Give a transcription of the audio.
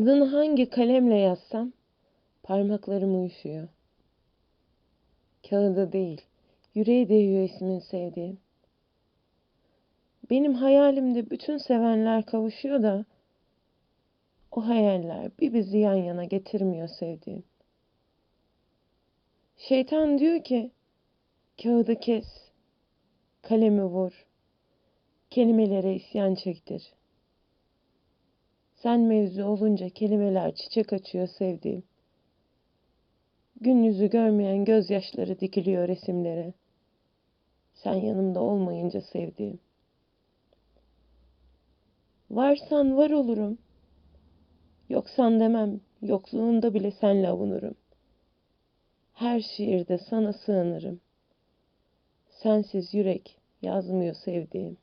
Adını hangi kalemle yazsam parmaklarım uyuşuyor. Kağıda değil, yüreğe değiyor ismin sevdiğim. Benim hayalimde bütün sevenler kavuşuyor da o hayaller bir bizi yan yana getirmiyor sevdiğim. Şeytan diyor ki kağıdı kes, kalemi vur, kelimelere isyan çektir. Sen mevzu olunca kelimeler çiçek açıyor sevdiğim. Gün yüzü görmeyen gözyaşları dikiliyor resimlere. Sen yanımda olmayınca sevdiğim. Varsan var olurum. Yoksan demem, yokluğunda bile senle avunurum. Her şiirde sana sığınırım. Sensiz yürek yazmıyor sevdiğim.